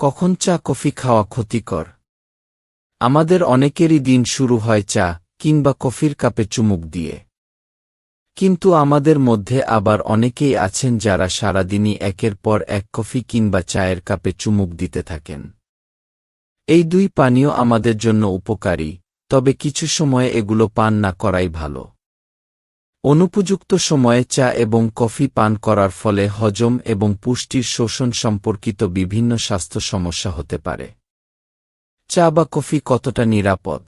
কখন চা কফি খাওয়া ক্ষতিকর? আমাদের অনেকেরই দিন শুরু হয় চা কিংবা কফির কাপে চুমুক দিয়ে। কিন্তু আমাদের মধ্যে আবার অনেকেই আছেন যারা সারাদিনই একের পর এক কফি কিংবা চায়ের কাপে চুমুক দিতে থাকেন। এই দুই পানীয় আমাদের জন্য উপকারী, তবে কিছু সময়ে এগুলো পান না করাই ভালো। অনুপযুক্ত সময়ে চা এবং কফি পান করার ফলে হজম এবং পুষ্টির শোষণ সম্পর্কিত বিভিন্ন স্বাস্থ্য সমস্যা হতে পারে। চা বা কফি কতটা নিরাপদ?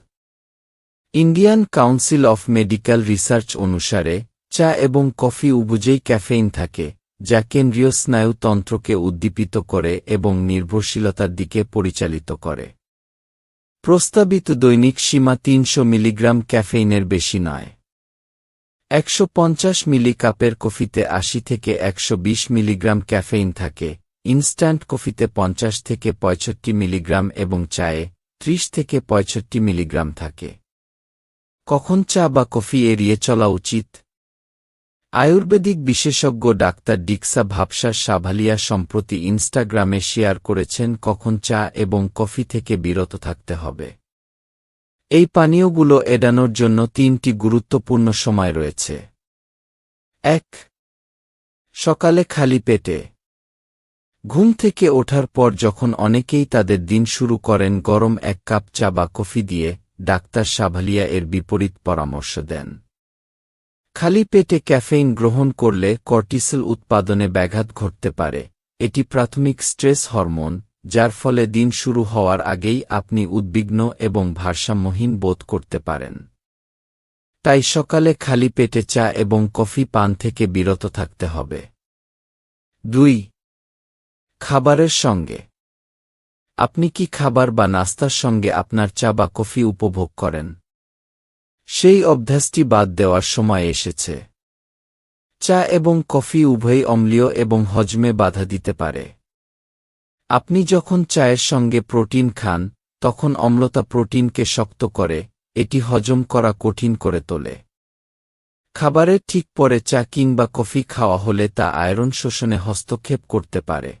Indian council of medical research অনুসারে, চা এবং কফি উভুজেই ক্যাফেইন থাকে, যা কেন্দ্রীয় স্নায়ুতন্ত্রকে উদ্দীপিত করে এবং নির্ভরশীলতার দিকে পরিচালিত করে। প্রস্তাবিত দৈনিক সীমা তিনশো মিলিগ্রাম ক্যাফেইনের বেশি নয়। একশো পঞ্চাশ মিলি কাপের কফিতে আশি থেকে একশো বিশ মিলিগ্রাম ক্যাফেইন থাকে, ইনস্ট্যান্ট কফিতে পঞ্চাশ থেকে পঁয়ষট্টি মিলিগ্রাম এবং চায়ে ত্রিশ থেকে পঁয়ষট্টি মিলিগ্রাম থাকে। কখন চা বা কফি এড়িয়ে চলা উচিত? আয়ুর্বেদিক বিশেষজ্ঞ ডাক্তার ডিক্সা ভাবসার সাভালিয়া সম্প্রতি ইনস্টাগ্রামে শেয়ার করেছেন কখন চা এবং কফি থেকে বিরত থাকতে হবে। এই পানীয়গুলো এড়ানোর জন্য তিনটি গুরুত্বপূর্ণ সময় রয়েছে। এক, সকালে খালি পেটে। ঘুম থেকে ওঠার পর যখন অনেকেই তাদের দিন শুরু করেন, গরম এক কাপ চা বা কফি দিয়ে, ডাক্তার সাভালিয়া এর বিপরীত পরামর্শ দেন। খালি পেটে ক্যাফেইন গ্রহণ করলে কর্টিসেল উৎপাদনে ব্যাঘাত ঘটতে পারে। এটি প্রাথমিক স্ট্রেস হরমোন যার ফলে দিন শুরু হওয়ার আগেই আপনি উদ্বিগ্ন এবং ভারসাম্যহীন বোধ করতে পারেন। তাই সকালে খালি পেটে চা এবং কফি পান থেকে বিরত থাকতে হবে। দুই, খাবারের সঙ্গে। আপনি কি খাবার বা নাস্তার সঙ্গে আপনার চা বা কফি উপভোগ করেন? সেই অভ্যাসটি বাদ দেওয়ার সময় এসেছে। চা এবং কফি উভয়ই অম্লীয় এবং হজমে বাধা দিতে পারে। আপনি যখন চায়ের সঙ্গে প্রোটিন খান, তখন অম্লতা প্রোটিনকে শক্ত করে, এটি হজম করা কঠিন করে তোলে। খাবারের ঠিক পরে চা কিংবা কফি খাওয়া হলে তা আয়রন শোষণে হস্তক্ষেপ করতে পারে।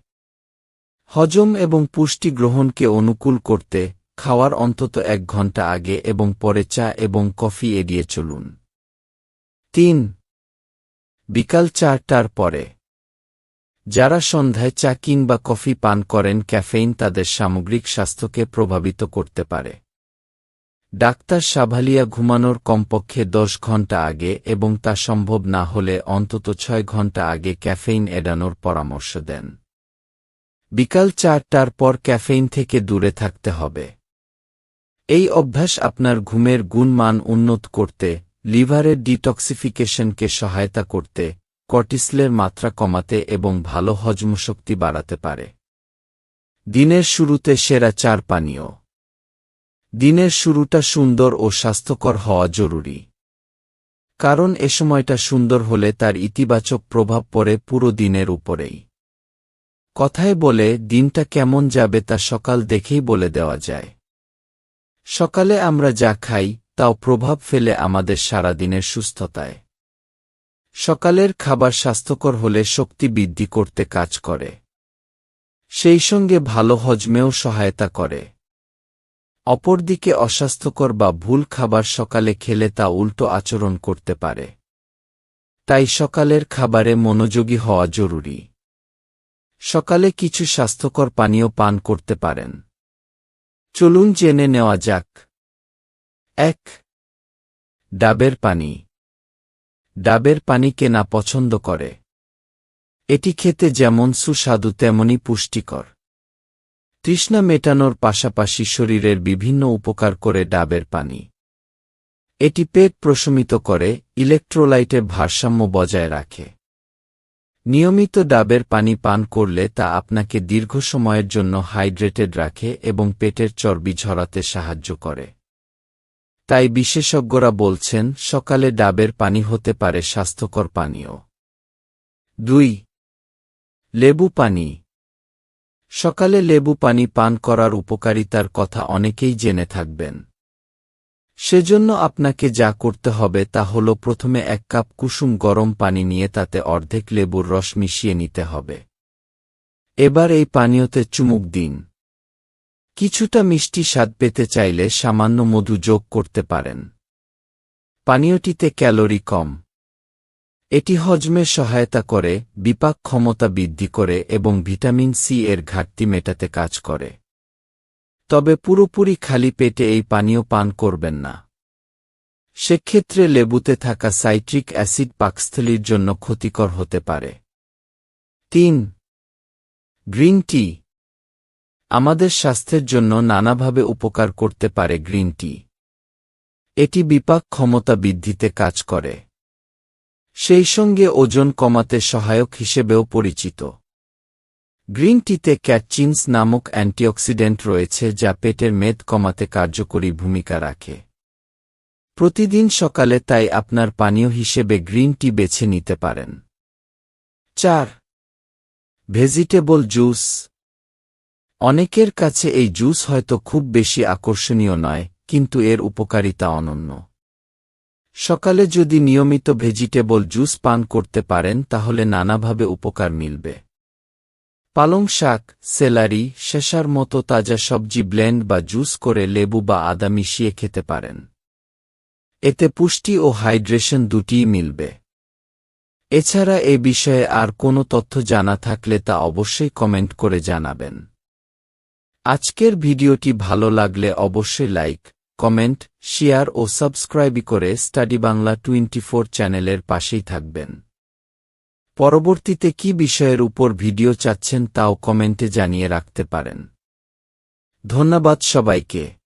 হজম এবং পুষ্টি গ্রহণকে অনুকূল করতে, খাওয়ার অন্তত এক ঘণ্টা আগে এবং পরে চা এবং কফি এড়িয়ে চলুন। তিন, বিকাল চারটার পরে। যারা সন্ধ্যায় চা কিংবা কফি পান করেন, ক্যাফেইন তাদের সামগ্রিক স্বাস্থ্যকে প্রভাবিত করতে পারে। ডাক্তার সাভালিয়া ঘুমানোর কমপক্ষে দশ ঘণ্টা আগে এবং তা সম্ভব না হলে অন্তত ছয় ঘণ্টা আগে ক্যাফেইন এড়ানোর পরামর্শ দেন। বিকাল চারটার পর ক্যাফেইন থেকে দূরে থাকতে হবে। এই অভ্যাস আপনার ঘুমের গুণমান উন্নত করতে, লিভারের ডিটক্সিফিকেশনকে সহায়তা করতে কর্টিসলের মাত্রা কমাতে এবং ভালো হজমশক্তি বাড়াতে পারে। দিনের শুরুতে সেরা চার পানীয়। দিনের শুরুটা সুন্দর ও স্বাস্থ্যকর হওয়া জরুরি। কারণ এ সময়টা সুন্দর হলে তার ইতিবাচক প্রভাব পড়ে পুরো দিনের উপরেই। কথায় বলে, দিনটা কেমন যাবে তা সকাল দেখেই বলে দেওয়া যায়। সকালে আমরা যা খাই, তাও প্রভাব ফেলে আমাদের সারাদিনের সুস্থতায়। সকালের খাবার স্বাস্থ্যকর হলে শক্তি বৃদ্ধি করতে কাজ করে। সেই সঙ্গে ভালো হজমেও সহায়তা করে। অপরদিকে অস্বাস্থ্যকর বা ভুল খাবার সকালে খেলে তা উল্টো আচরণ করতে পারে। তাই সকালের খাবারে মনোযোগী হওয়া জরুরি। সকালে কিছু স্বাস্থ্যকর পানীয় পান করতে পারেন। চলুন জেনে নেওয়া যাক। এক, ডাবের পানি। ডাবের পানি কেনা পছন্দ করে। এটি খেতে যেমন সুস্বাদু, তেমনি পুষ্টিকর। তৃষ্ণা মেটানোর পাশাপাশি শরীরের বিভিন্ন উপকার করে ডাবের পানি। এটি পেট প্রশমিত করে ইলেকট্রোলাইটের ভারসাম্য বজায় রাখে। নিয়মিত ডাবের পানি পান করলে তা আপনাকে দীর্ঘ সময়ের জন্য হাইড্রেটেড রাখে এবং পেটের চর্বি ঝরাতে সাহায্য করে। তাই বিশেষজ্ঞরা বলছেন, সকালে ডাবের পানি হতে পারে স্বাস্থ্যকর পানীয়। দুই, লেবু পানি। সকালে লেবু পানি পান করার উপকারিতার কথা অনেকেই জেনে থাকবেন। সেজন্য আপনাকে যা করতে হবে তা হল প্রথমে এক কাপ কুসুম গরম পানি নিয়ে তাতে অর্ধেক লেবুর রস মিশিয়ে নিতে হবে। এবার এই পানীয়তে চুমুক দিন। কিছুটা মিষ্টি স্বাদ পেতে চাইলে সামান্য মধু যোগ করতে পারেন। পানীয়টিতে ক্যালোরি কম। এটি হজমে সহায়তা করে, বিপাক ক্ষমতা বৃদ্ধি করে এবং ভিটামিন সি এর ঘাটতি মেটাতে কাজ করে। তবে পুরোপুরি খালি পেটে এই পানীয় পান করবেন না। সেক্ষেত্রে লেবুতে থাকা সাইট্রিক অ্যাসিড পাকস্থলীর জন্য ক্ষতিকর হতে পারে। তিন, গ্রিন টি আমাদের স্বাস্থ্যের জন্য নানাভাবে উপকার করতে পারে গ্রিন টি। এটি বিপাক ক্ষমতা বৃদ্ধিতে কাজ করে। সেই সঙ্গে ওজন কমাতে সহায়ক হিসেবেও পরিচিত। গ্রিন টিতে ক্যাটচিনস নামক অ্যান্টিঅক্সিডেন্ট রয়েছে যা পেটের মেদ কমাতে কার্যকরী ভূমিকা রাখে। প্রতিদিন সকালে তাই আপনার পানীয় হিসেবে গ্রিন টি বেছে নিতে পারেন। চার, ভেজিটেবল জুস। অনেকের কাছে এই জুস হয়তো খুব বেশি আকর্ষণীয় নয়, কিন্তু এর উপকারিতা অনন্য। সকালে যদি নিয়মিত ভেজিটেবল জুস পান করতে পারেন, তাহলে নানাভাবে উপকার মিলবে। পালং শাক, সেলারি, শেষার মতো তাজা সবজি ব্লেন্ড বা জুস করে লেবু বা আদা মিশিয়ে খেতে পারেন। এতে পুষ্টি ও হাইড্রেশন দুটিই মিলবে। এছাড়া এ বিষয়ে আর কোনো তথ্য জানা থাকলে তা অবশ্যই কমেন্ট করে জানাবেন। আজকের ভিডিওটি ভালো লাগলে অবশ্যই লাইক, কমেন্ট, শেয়ার ও সাবস্ক্রাইব করে স্টাডি বাংলা টোয়েন্টি চ্যানেলের পাশেই থাকবেন। পরবর্তীতে কি বিষয়ের উপর ভিডিও চাচ্ছেন তাও কমেন্টে জানিয়ে রাখতে পারেন। ধন্যবাদ সবাইকে।